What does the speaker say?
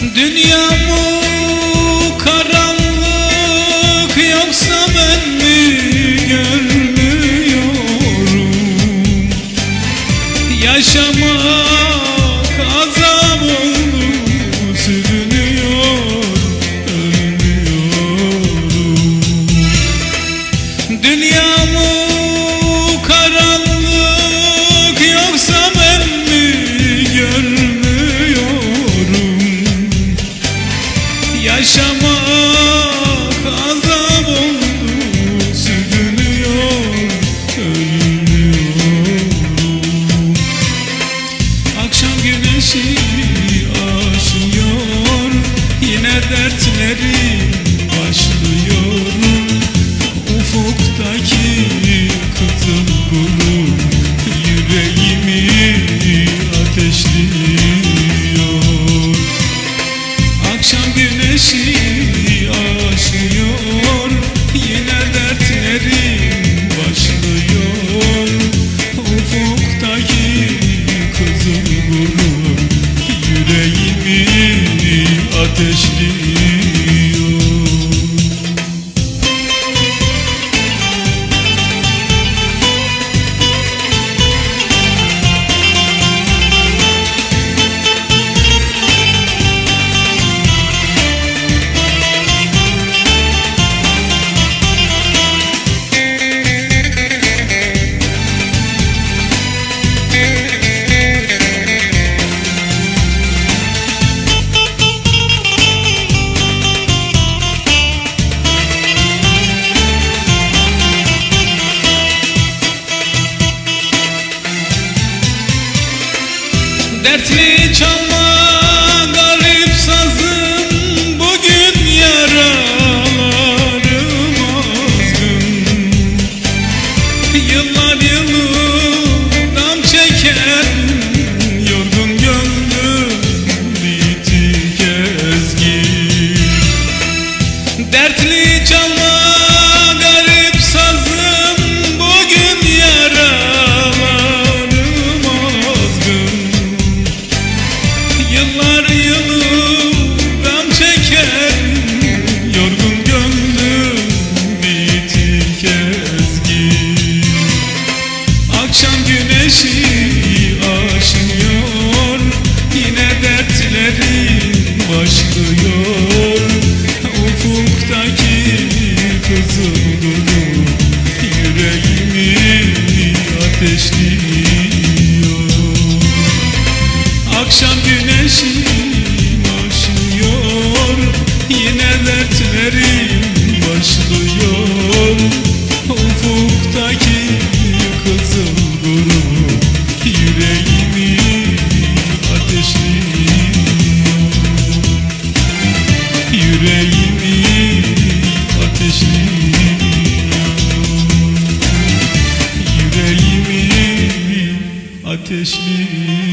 dünyamı vai chamando Yüreğimi Dertli çalma garip sazım Bugün yaralarım azgın. Yıllar yıllar existe 些许。